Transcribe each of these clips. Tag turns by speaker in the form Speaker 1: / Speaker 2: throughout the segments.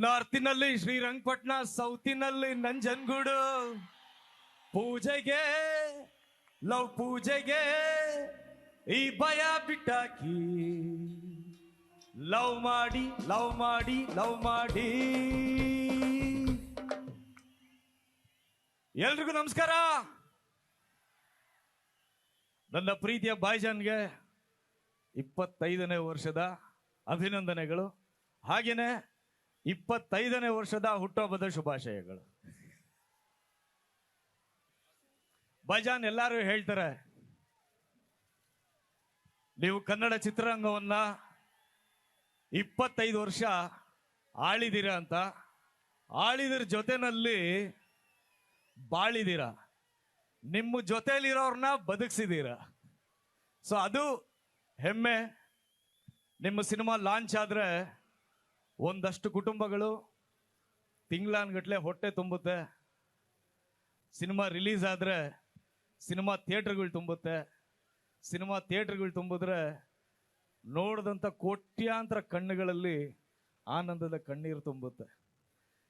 Speaker 1: ನಾರ್ತಿನಲ್ಲಿ ಶ್ರೀರಂಗಪಟ್ಟಣ ಸೌತಿನಲ್ಲಿ ನಂಜನಗೂಡು. ಪೂಜೆಗೆ, ಲವ್ ಪೂಜೆಗೆ ಈ ಭಯ ಬಿಟ್ಟಾಕಿ. ಲವ್ ಮಾಡಿ ಲವ್ ಮಾಡಿ ಲವ್ ಮಾಡಿ. ಎಲ್ರಿಗೂ ನಮಸ್ಕಾರ. ನನ್ನ ಪ್ರೀತಿಯ ಬಾಯ್ಜಾನ್ಗೆ ಇಪ್ಪತ್ತೈದನೇ ವರ್ಷದ ಅಭಿನಂದನೆಗಳು. ಹಾಗೇನೆ ಇಪ್ಪತ್ತೈದನೇ ವರ್ಷದ ಹುಟ್ಟುಹಬ್ಬದ ಶುಭಾಶಯಗಳು. ಬಜಾನ್ ಎಲ್ಲರೂ ಹೇಳ್ತಾರೆ, ನೀವು ಕನ್ನಡ ಚಿತ್ರರಂಗವನ್ನ ಇಪ್ಪತ್ತೈದು ವರ್ಷ ಆಳಿದಿರ ಅಂತ. ಆಳಿದ್ರ ಜೊತೆನಲ್ಲಿ ಬಾಳಿದಿರ. ನಿಮ್ಮ ಜೊತೆಯಲ್ಲಿರೋರನ್ನ ಬದುಕಿಸಿದೀರ. ಸೊ ಅದು ಹೆಮ್ಮೆ. ನಿಮ್ಮ ಸಿನಿಮಾ ಲಾಂಚ್ ಆದ್ರೆ ಒಂದಷ್ಟು ಕುಟುಂಬಗಳು ತಿಂಗಳಾನ್ಗಟ್ಲೆ ಹೊಟ್ಟೆ ತುಂಬುತ್ತೆ. ಸಿನಿಮಾ ರಿಲೀಸ್ ಆದರೆ ಸಿನಿಮಾ ಥಿಯೇಟ್ರ್ಗಳು ತುಂಬುತ್ತೆ. ಸಿನಿಮಾ ಥಿಯೇಟ್ರ್ಗಳು ತುಂಬಿದ್ರೆ ನೋಡಿದಂಥ ಕೋಟ್ಯಾಂತರ ಕಣ್ಣುಗಳಲ್ಲಿ ಆನಂದದ ಕಣ್ಣೀರು ತುಂಬುತ್ತೆ.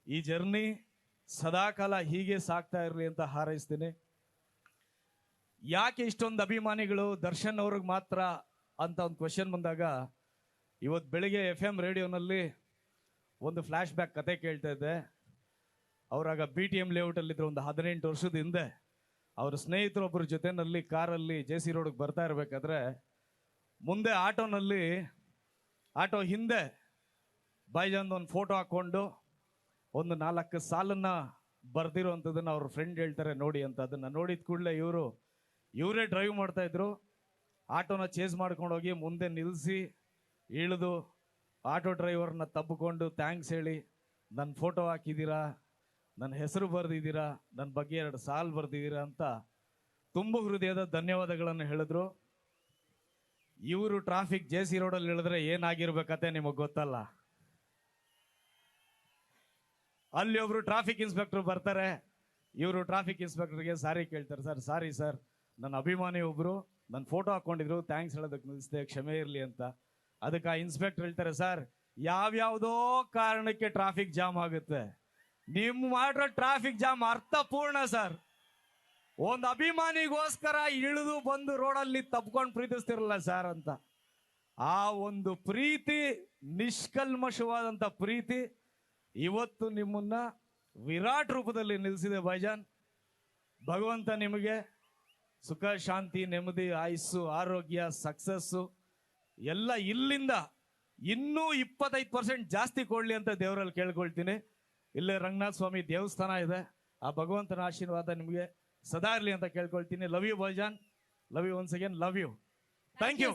Speaker 1: ಈ ಜರ್ನಿ ಸದಾಕಾಲ ಹೀಗೆ ಸಾಕ್ತಾ ಇರಲಿ ಅಂತ ಹಾರೈಸ್ತೀನಿ. ಯಾಕೆ ಇಷ್ಟೊಂದು ಅಭಿಮಾನಿಗಳು ದರ್ಶನ್ ಅವ್ರಿಗೆ ಮಾತ್ರ ಅಂತ ಒಂದು ಕ್ವಶನ್ ಬಂದಾಗ ಇವತ್ತು ಬೆಳಿಗ್ಗೆ ಎಫ್ ಎಂ ರೇಡಿಯೋನಲ್ಲಿ ಒಂದು ಫ್ಲ್ಯಾಶ್ ಬ್ಯಾಕ್ ಕತೆ ಕೇಳ್ತಾ ಇದ್ದೆ. ಅವರಾಗ ಬಿ ಟಿ ಎಂ ಲೇಔಟಲ್ಲಿದ್ದರು ಒಂದು ಹದಿನೆಂಟು ವರ್ಷದ ಹಿಂದೆ ಅವ್ರ ಸ್ನೇಹಿತರೊಬ್ಬರ ಜೊತೆನಲ್ಲಿ ಕಾರಲ್ಲಿ ಜೆ ಸಿ ರೋಡ್ಗೆ ಬರ್ತಾ ಇರಬೇಕಾದ್ರೆ ಮುಂದೆ ಆಟೋನಲ್ಲಿ, ಆಟೋ ಹಿಂದೆ ಬೈಜಾನ್ದು ಒಂದು ಫೋಟೋ ಹಾಕ್ಕೊಂಡು ಒಂದು ನಾಲ್ಕು ಸಾಲನ್ನ ಬರೆದಿರೋವಂಥದ್ದನ್ನು ಅವ್ರ ಫ್ರೆಂಡ್ ಹೇಳ್ತಾರೆ ನೋಡಿ ಅಂತ. ಅದನ್ನು ನೋಡಿದ ಕೂಡಲೇ ಇವರು, ಇವರೇ ಡ್ರೈವ್ ಮಾಡ್ತಾ ಇದ್ರು. ಆಟೋನ ಚೇಸ್ ಮಾಡ್ಕೊಂಡೋಗಿ ಮುಂದೆ ನಿಲ್ಲಿಸಿ ಇಳಿದು ಆಟೋ ಡ್ರೈವರ್ನ ತಬ್ಬಿಕೊಂಡು ಥ್ಯಾಂಕ್ಸ್ ಹೇಳಿ ನನ್ನ ಫೋಟೋ ಹಾಕಿದ್ದೀರಾ? ನನ್ನ ಹೆಸರು ಬರೆದಿದ್ದೀರಾ? ನನ್ನ ಬಗ್ಗೆ ಎರಡು ಸಾಲು ಬರೆದಿದ್ದೀರಾ ಅಂತ ತುಂಬ ಹೃದಯದ ಧನ್ಯವಾದಗಳನ್ನು ಹೇಳಿದ್ರು. ಇವರು ಟ್ರಾಫಿಕ್ ಜೆ ಸಿ ರೋಡಲ್ಲಿ ಇಳಿದ್ರೆ ಏನಾಗಿರ್ಬೇಕತ್ತೆ ನಿಮಗೆ ಗೊತ್ತಲ್ಲ. ಅಲ್ಲಿ ಒಬ್ರು ಟ್ರಾಫಿಕ್ ಇನ್ಸ್ಪೆಕ್ಟರ್ ಬರ್ತಾರೆ. ಇವರು ಟ್ರಾಫಿಕ್ ಇನ್ಸ್ಪೆಕ್ಟರ್ಗೆ ಸಾರಿ ಕೇಳ್ತಾರೆ. Sir, sorry sir. ನನ್ನ ಅಭಿಮಾನಿ ಒಬ್ರು ನನ್ನ ಫೋಟೋ ಹಾಕೊಂಡಿದ್ರು ಥ್ಯಾಂಕ್ಸ್ ಹೇಳೋದಕ್ಕೆ ನಿಲ್ಲಿಸಿದೆ, ಕ್ಷಮೆ ಇರಲಿ ಅಂತ. ಅದಕ್ಕೆ ಆ ಇನ್ಸ್ಪೆಕ್ಟರ್ ಹೇಳ್ತಾರೆ, ಸರ್, ಯಾವ್ಯಾವುದೋ ಕಾರಣಕ್ಕೆ ಟ್ರಾಫಿಕ್ ಜಾಮ್ ಆಗುತ್ತೆ. ನಿಮ್ಮ ಮಾಡಿರೋ ಟ್ರಾಫಿಕ್ ಜಾಮ್ ಅರ್ಥಪೂರ್ಣ, ಸರ್. ಒಂದು ಅಭಿಮಾನಿಗೋಸ್ಕರ ಇಳಿದು ಬಂದು ರೋಡಲ್ಲಿ ತಪ್ಕೊಂಡು ಪ್ರೀತಿಸ್ತಿರಲ್ಲ, ಸರ್, ಅಂತ. ಆ ಒಂದು ಪ್ರೀತಿ ನಿಷ್ಕಲ್ಮಶವಾದಂಥ ಪ್ರೀತಿ, ಇವತ್ತು ನಿಮ್ಮನ್ನ ವಿರಾಟ್ ರೂಪದಲ್ಲಿ ನಿಲ್ಲಿಸಿದೆ ಭೈಜಾನ್ ಭಗವಂತ ನಿಮಗೆ ಸುಖ, ಶಾಂತಿ, ನೆಮ್ಮದಿ, ಆಯಸ್ಸು, ಆರೋಗ್ಯ ಸಕ್ಸಸ್ಸು ಎಲ್ಲ ಇಲ್ಲಿಂದ ಇನ್ನೂ ಇಪ್ಪತ್ತೈದು ಪರ್ಸೆಂಟ್ ಜಾಸ್ತಿ ಕೊಡ್ಲಿ ಅಂತ ದೇವರಲ್ಲಿ ಕೇಳ್ಕೊಳ್ತೀನಿ. ಇಲ್ಲೇ ರಂಗನಾಥ ಸ್ವಾಮಿ ದೇವಸ್ಥಾನ ಇದೆ. ಆ ಭಗವಂತನ ಆಶೀರ್ವಾದ ನಿಮಗೆ ಸದಾ ಇರಲಿ ಅಂತ ಕೇಳ್ಕೊಳ್ತೀನಿ. Love you Bhaijaan love you once again love you thank you.